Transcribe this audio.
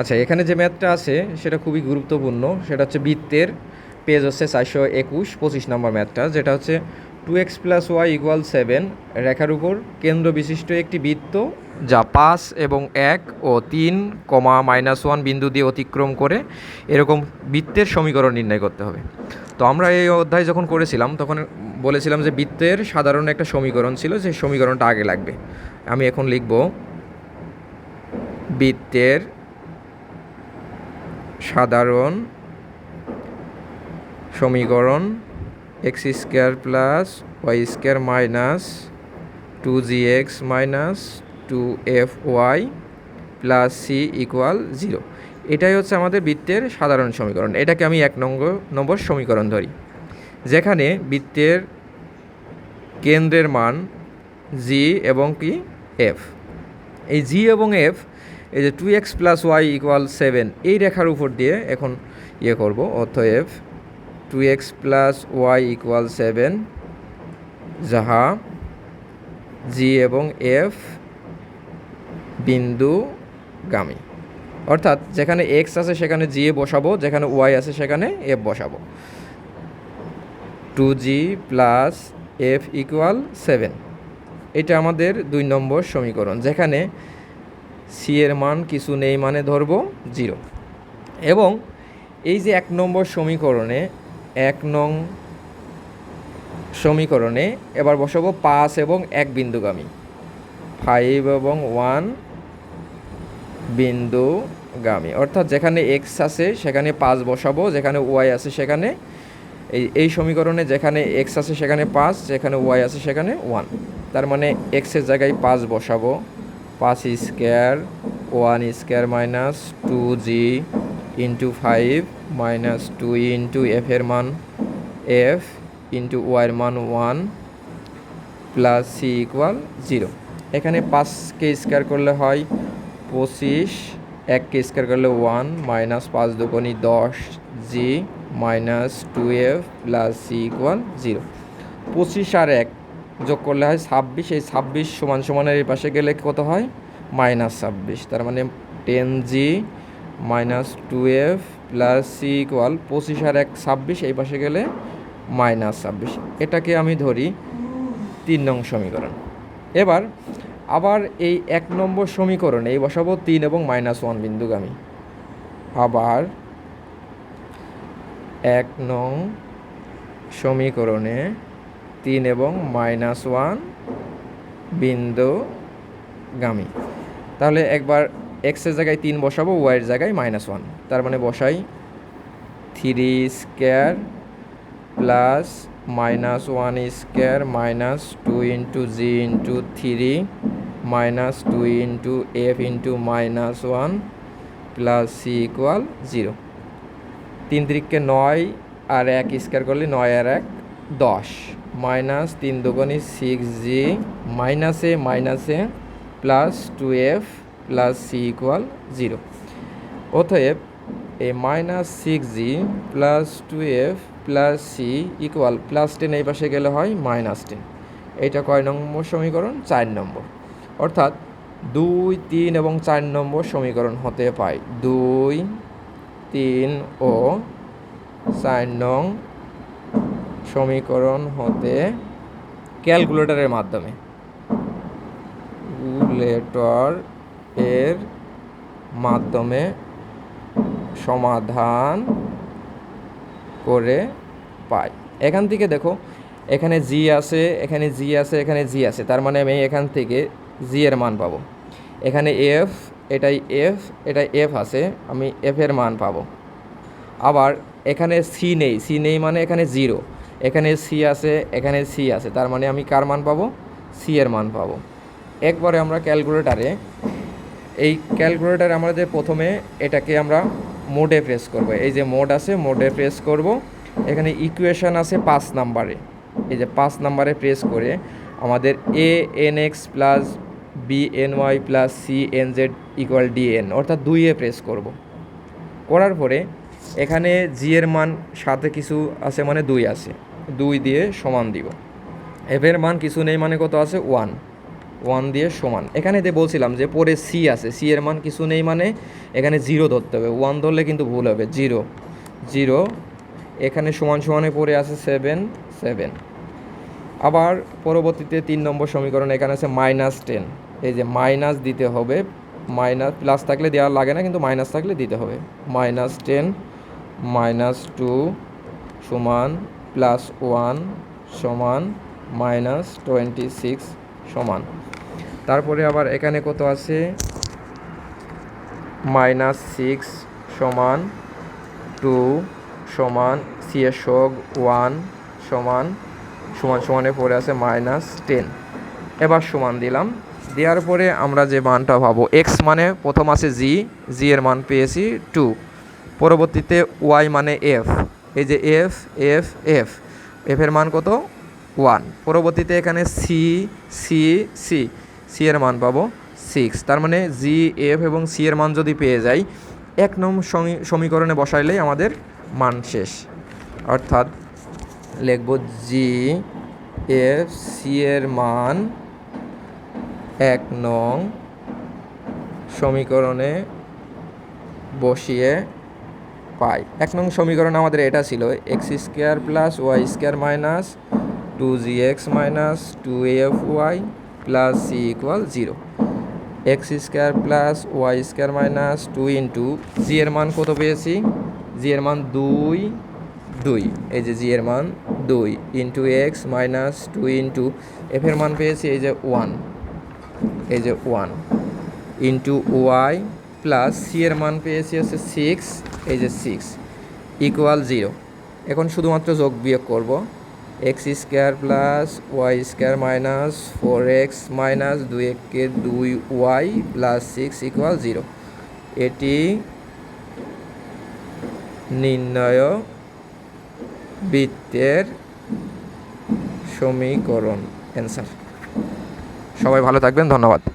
আচ্ছা এখানে যে ম্যাথটা আছে, সেটা খুবই গুরুত্বপূর্ণ। সেটা হচ্ছে বৃত্তের পেজ হচ্ছে চারশো একুশ, পঁচিশ নম্বর ম্যাথটা, যেটা হচ্ছে two x plus y equal seven রেখার উপর কেন্দ্র বিশিষ্ট একটি বৃত্ত যা পাঁচ এবং এক ও তিন কমা মাইনাস ওয়ান বিন্দু দিয়ে অতিক্রম করে এরকম বৃত্তের সমীকরণ নির্ণয় করতে হবে। তো আমরা এই অধ্যায় যখন করেছিলাম, তখন বলেছিলাম যে বৃত্তের সাধারণ একটা সমীকরণ ছিল, যে সমীকরণটা আগে লাগবে। আমি এখন লিখব বৃত্তের সাধারণ সমীকরণ x square plus y square minus two g x minus two f y plus c equal zero এটাই হচ্ছে আমাদের বৃত্তের সাধারণ সমীকরণ। এটাকে আমি এক নম্বর নম্বর সমীকরণ ধরি। যেখানে বৃত্তের কেন্দ্রের মান জি এবং কি এফ এই জি এবং এফ এই যে two x plus y equal seven এই রেখার উপর দিয়ে এখন ইয়ে করব, অতএব two x plus y equal seven যাহা জি এবং এফ বিন্দু বিন্দুগামী অর্থাৎ যেখানে এক্স আছে সেখানে জি এ বসাবো, যেখানে ওয়াই আছে সেখানে এফ বসাবো। Two g plus f equal seven এটা আমাদের দুই নম্বর সমীকরণ। যেখানে সি এর মান কিছু নেই মানে ধরবো জিরো। এবং এই যে এক নম্বর সমীকরণে, এক নং সমীকরণে এবার বসাবো পাঁচ এবং এক বিন্দুগামী। ফাইভ এবং ওয়ান বিন্দুগামী। অর্থাৎ যেখানে এক্স আছে সেখানে পাঁচ বসাবো, যেখানে ওয়াই আছে সেখানে এই এই সমীকরণে যেখানে এক্স আছে সেখানে পাঁচ, যেখানে ওয়াই আছে সেখানে ওয়ান তার মানে এক্সের জায়গায় পাঁচ বসাবো। পাঁচ square, one square minus two g into five minus two into এফের মান, এফ ইন্টু ওয়াইয়ের মান one plus c equal zero. এখানে পাঁচকে স্কোয়ার করলে হয় পঁচিশ এককে স্কোয়ার করলে ওয়ান মাইনাস পাঁচ দুকোনি দশ g minus two f plus c equal zero. পঁচিশ আর এক যোগ করলে হয় ছাব্বিশ, এই ছাব্বিশ সমান সমানের এই পাশে গেলে কত হয়? মাইনাস ছাব্বিশ। তার মানে ten g minus two f plus c equal পঁচিশ আর এক ছাব্বিশ, এই পাশে গেলে মাইনাস ছাব্বিশ। এটাকে আমি ধরি তিন নং সমীকরণ। এবার আবার এই এক নম্বর সমীকরণে এই বসাবো তিন এবং মাইনাস ওয়ান বিন্দুগামী। আবার এক নং সমীকরণে তিন এবং মাইনাস ওয়ান বিন্দুগামী। তাহলে একবার এক্সের জায়গায় তিন বসাবো ওয়াইয়ের জায়গায় মাইনাস ওয়ান তার মানে বসাই three square plus minus one square minus two into g into three minus two into f into minus one plus c equal zero তিন তিরিককে নয় আর এক স্কোয়ার করলে নয় আর এক দশ। মাইনাস তিন দুগুণি সিক্স জি মাইনাসে মাইনাসে plus two f plus c equal zero অতএব এই minus six g plus two f plus c equal plus ten এই পাশে গেলে হয় মাইনাস টেন এইটা কয় নম্বর সমীকরণ? চার নম্বর। অর্থাৎ দুই, তিন এবং চার নম্বর সমীকরণ হতে পায়। দুই, তিন ও চার নং সমীকরণ হতে ক্যালকুলেটরের মাধ্যমে। ক্যালকুলেটর এর মাধ্যমে সমাধান করে পাই। এখান থেকে দেখো, এখানে জি আছে, এখানে জি আছে, এখানে জি আছে। তার মানে আমি এখান থেকে জি এর মান পাবো। এখানে এফ এটাই এফ এটাই এফ আছে, আমি এফ এর মান পাবো। আবার এখানে সি নেই সি নেই মানে এখানে জিরো এখানে সি আছে, এখানে সি আছে। তার মানে আমি কার মান পাবো? সি এর মান পাবো। একবারে আমরা ক্যালকুলেটারে এই ক্যালকুলেটারে আমাদের প্রথমে এটাকে আমরা মোডে প্রেস করব। এই যে মোড আছে মোডে প্রেস করব। এখানে ইকুয়েশন আছে পাঁচ নাম্বারে। এই যে পাঁচ নাম্বারে প্রেস করে আমাদের a n x plus b n y plus c n z equal d n অর্থাৎ দুইয়ে প্রেস করব। করার পরে এখানে জি এর মান সাথে কিছু আছে মানে দুই আছে। দুই দিয়ে সমান দিব। এফ এর মান কিছু নেই মানে কত আছে? ওয়ান ওয়ান দিয়ে সমান। এখানে যে বলছিলাম যে পরে সি আছে সি এর মান কিছু নেই মানে এখানে জিরো ধরতে হবে। ওয়ান ধরলে কিন্তু ভুল হবে জিরো জিরো এখানে সমান সমানে পরে আছে সেভেন সেভেন আবার পরবর্তীতে তিন নম্বর সমীকরণ এখানে আছে মাইনাস টেন এই যে মাইনাস দিতে হবে মাইনাস প্লাস থাকলে দেওয়া লাগে না, কিন্তু মাইনাস থাকলে দিতে হবে। মাইনাস টেন মাইনাস টু সমান প্লাস ওয়ান সমান মাইনাস টোয়েন্টি সিক্স সমান। তারপরে আবার এখানে কত আছে? মাইনাস সিক্স সমান টু সমান সি এর সগ ওয়ান সমান সমান সমানে পড়ে আছে মাইনাস টেন। এবার সমান দিলাম। দেওয়ার পরে আমরা যে মানটা পাবো এক্স মানে প্রথম আছে জি জি এর মান পেয়েছি টু। পরবর্তীতে ওয়াই মানে এফ। এই যে এফ এফ এফ এফ এর মান কত? ওয়ান পরবর্তীতে এখানে সি সি সি সি এর মান পাবো সিক্স তার মানে জি এফ এবং সি এর মান যদি পেয়ে যাই, এক সমী- সমীকরণে বসাইলেই আমাদের মান শেষ। অর্থাৎ লিখব জি এফ সি এর মান এক নং সমীকরণে বসিয়ে পাই। এক নং সমীকরণ আমাদের এটা ছিল x square plus y square minus two g x minus two f y plus c equal zero x square plus y square minus two into g এর মান কত পেয়েছি? জি এর মান দুই দুই। এই যে জি এর মান দুই into x minus two into f এর মান পেয়েছি, এই যে ওয়ান এই যে one into y plus c এর মান পেয়েছি হচ্ছে সিক্স এই যে সিক্স ইকুয়াল জিরো এখন শুধুমাত্র যোগ বিয়োগ করব। X square plus y square minus four x minus দুই একে দুই y plus six equal zero এটি নির্ণয় বৃত্তের সমীকরণ। অ্যান্সার সবাই ভালো থাকবেন, ধন্যবাদ।